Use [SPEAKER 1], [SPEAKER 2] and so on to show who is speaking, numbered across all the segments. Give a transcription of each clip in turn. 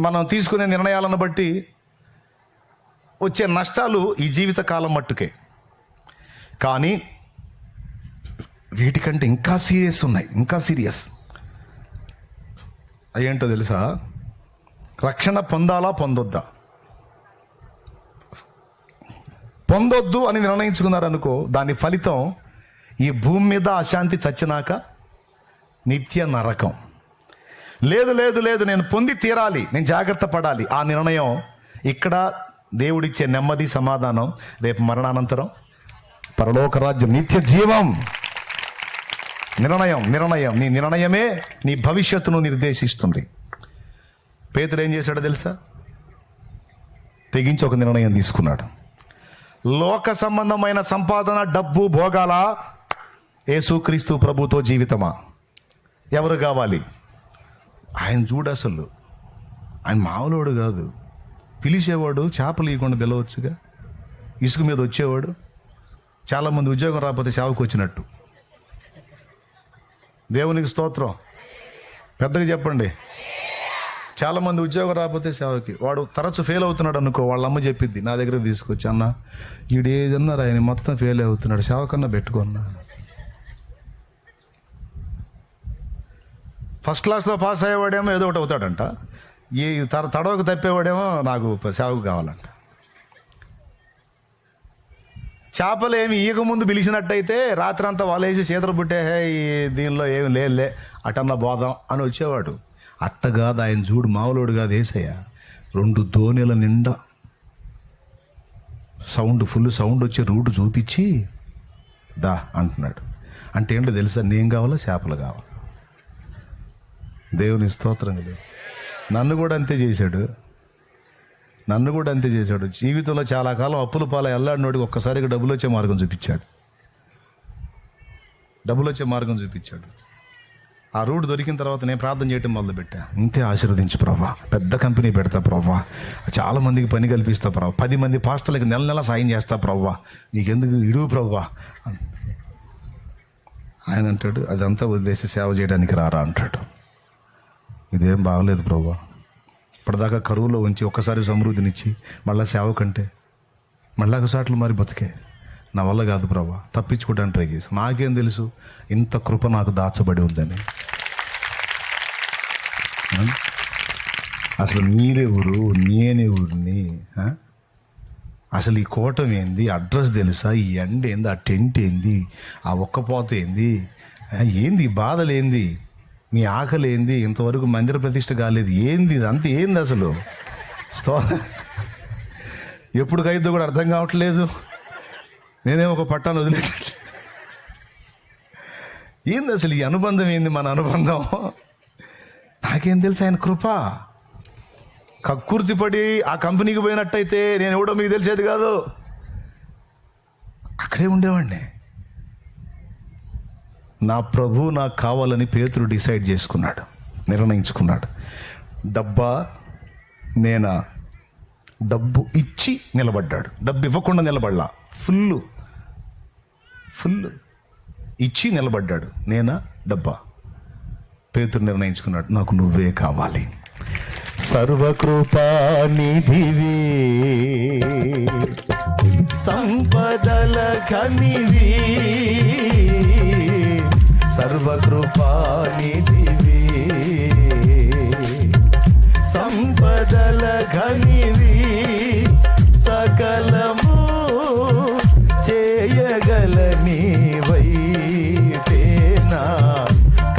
[SPEAKER 1] మనం తీసుకునే నిర్ణయాలను బట్టి వచ్చే నష్టాలు ఈ జీవిత కాలం మట్టుకే. కానీ వీటికంటే ఇంకా సీరియస్ ఉన్నాయి ఇంకా సీరియస్. అయ్యేంటో తెలుసా? రక్షణ పొందాలా పొందొద్దా? పొందొద్దు అని నిర్ణయించుకున్నారనుకో దాని ఫలితం ఈ భూమి మీద అశాంతి చచ్చినాక నిత్య నరకం. లేదు లేదు లేదు నేను పొంది తీరాలి నేను జాగ్రత్త పడాలి. ఆ నిర్ణయం ఇక్కడ దేవుడిచ్చే నెమ్మది సమాధానం రేపు మరణానంతరం పరలోక రాజ్యం నిత్య జీవం. నిర్ణయం నిర్ణయం నీ నిర్ణయమే నీ భవిష్యత్తును నిర్దేశిస్తుంది. పేతుడు ఏం చేశాడో తెలుసా? తెగించి ఒక నిర్ణయం తీసుకున్నాడు. లోక సంబంధమైన సంపాదన డబ్బు భోగాల యేసుక్రీస్తు ప్రభుతో జీవితమా? ఎవరు కావాలి? ఆయన చూడు అసలు. ఆయన మామూలుడు కాదు. పిలిచేవాడు చేపలు ఇవ్వకుండా పిలవచ్చుగా ఇసుక మీద వచ్చేవాడు. చాలామంది ఉద్యోగం రాకపోతే సేవకు వచ్చినట్టు. దేవునికి స్తోత్రం. పెద్దగా చెప్పండి. చాలామంది ఉద్యోగం రాకపోతే సేవకి. వాడు తరచు ఫెయిల్ అవుతున్నాడు అనుకో వాళ్ళ అమ్మ చెప్పిద్ది నా దగ్గర తీసుకొచ్చి అన్న ఈడు ఏదన్నారు ఆయన మొత్తం ఫెయిల్ అవుతున్నాడు సేవకన్నా పెట్టుకున్నా ఫస్ట్ క్లాస్లో పాస్ అయ్యేవాడేమో ఏదో ఒకటి అవుతాడంట. ఈ తర తడవకు తప్పేవాడేమో నాకు సేవకు కావాలంట. చేపలు ఏమి ఈగ ముందు పిలిచినట్టయితే రాత్రంతా వలేసి చేతులు పుట్టే ఈ దీనిలో ఏమి లేలే అటన్న బోధం అని వచ్చేవాడు. అట్ట కాదు ఆయన చూడు మావులోడు కాదు ఏసయ్య. రెండు దోణిల నిండా సౌండ్ ఫుల్ సౌండ్ వచ్చి రూట్ చూపించి దా అంటున్నాడు. అంటే ఏంటో తెలుసా నేను కావాలా చేపలు కావాలి? దేవుని స్తోత్రం నన్ను కూడా అంతే చేశాడు. నన్ను కూడా అంతే చేశాడు. జీవితంలో చాలా కాలం అప్పుల పాల ఎల్లాడినోడికి ఒక్కసారిగా డబ్బులు వచ్చే మార్గం చూపించాడు. డబ్బులు వచ్చే మార్గం చూపించాడు. ఆ రూట్ దొరికిన తర్వాత నేను ప్రార్థన చేయటం మొదలుపెట్టా. ఇంతే ఆశీర్వదించు ప్రభా. పెద్ద కంపెనీ పెడతా ప్రభా. చాలా మందికి పని కల్పిస్తా ప్రభా. పది మంది పాస్టర్లకు నెల నెల సాయం చేస్తా ప్రభా. నీకెందుకు ఇడువు ప్రభా? ఆయన అంటాడు అదంతా ఉద్దేశ సేవ చేయడానికి రారా అంటాడు. ఇదేం బాగలేదు ప్రభా. ఇప్పటిదాకా కరువులో ఉంచి ఒక్కసారి సమృద్ధినిచ్చి మళ్ళీ సేవ కంటే మళ్ళీ ఒకసాట్లు మరి బతికే నా వల్ల కాదు ప్రభా. తప్పించుకోవడానికి ట్రై చేసి. నాకేం తెలుసు? ఇంత కృప నాకు దాచబడి ఉందని. అసలు మీరెవరు నేనెవరిని అసలు ఈ కోటం ఏంది? అడ్రస్ తెలుసా? ఈ ఎండ ఏంది? ఆ టెంట్ ఏంది? ఆ ఒక్కపోత ఏంది? ఏంది? బాధలేంది మీ ఆకలి ఏంది? ఇంతవరకు మందిర ప్రతిష్ట కాలేదు. ఏంది ఇదంతా? ఏంది అసలు? స్తో ఎప్పుడు కైద్దో కూడా అర్థం కావట్లేదు. నేనేం ఒక పట్టాను వదిలేటట్లేదు ఏంది అసలు ఈ అనుబంధం ఏంది మన అనుబంధం? నాకేం తెలుసు ఆయన కృప? కక్కుర్తి పడి ఆ కంపెనీకి పోయినట్టయితే నేను ఎవడో మీకు తెలిసేది కాదు. అక్కడే ఉండేవాడిని. నా ప్రభు నాకు కావాలని పేతురు డిసైడ్ చేసుకున్నాడు నిర్ణయించుకున్నాడు. డబ్బా నేనా డబ్బు ఇచ్చి నిలబడ్డాడు. డబ్బు ఇవ్వకుండా నిలబడలా. ఫుల్ ఫుల్ ఇచ్చి నిలబడ్డాడు. నేనా డబ్బా. పేతురు నిర్ణయించుకున్నాడు నాకు నువ్వే కావాలి. సర్వకృపానిధివే సంపదల ఖనివి సర్వకృపానిధివి. సంపదల ఘనివి సకలము చేయగలని వైపేనా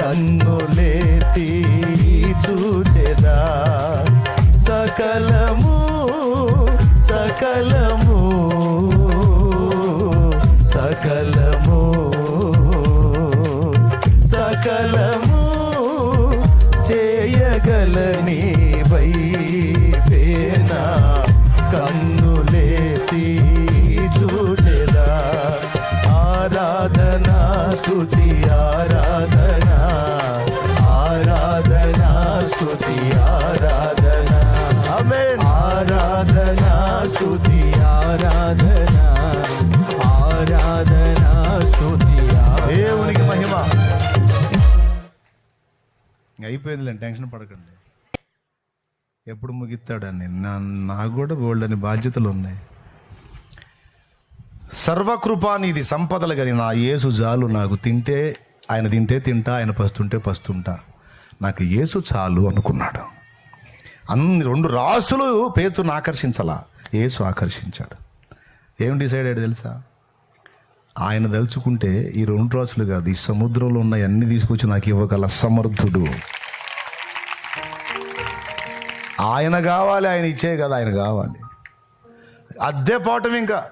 [SPEAKER 1] కన్నులేతి చూచెదా. సకలము సకలము సకలము అయిపోయిందిలే టెన్షన్ పడకండి. ఎప్పుడు ముగిస్తాడని. నా నాకు కూడా బోల్డ్ అని బాధ్యతలు ఉన్నాయి. సర్వకృపానిది సంపదలు కానీ నా యేసు జాలు నాకు తింటే ఆయన తింటే తింటా ఆయన పస్తుంటే పస్తుంటా. నాకు యేసు చాలు అనుకున్నాడు. అన్ని రెండు రాసులు పేతును ఆకర్షించాలా. యేసు ఆకర్షించాడు. ఏం డిసైడ్ అయ్యాడు తెలుసా? ఆయన తలుచుకుంటే ఈ రెండు రాసులు కాదు ఈ సముద్రంలో ఉన్న అన్ని తీసుకొచ్చి నాకు ఇవ్వగల సమర్థుడు. ఆయన కావాలి ఆయన ఇచ్చే కదా ఆయన కావాలి. అద్దె పోవటం ఇంకా.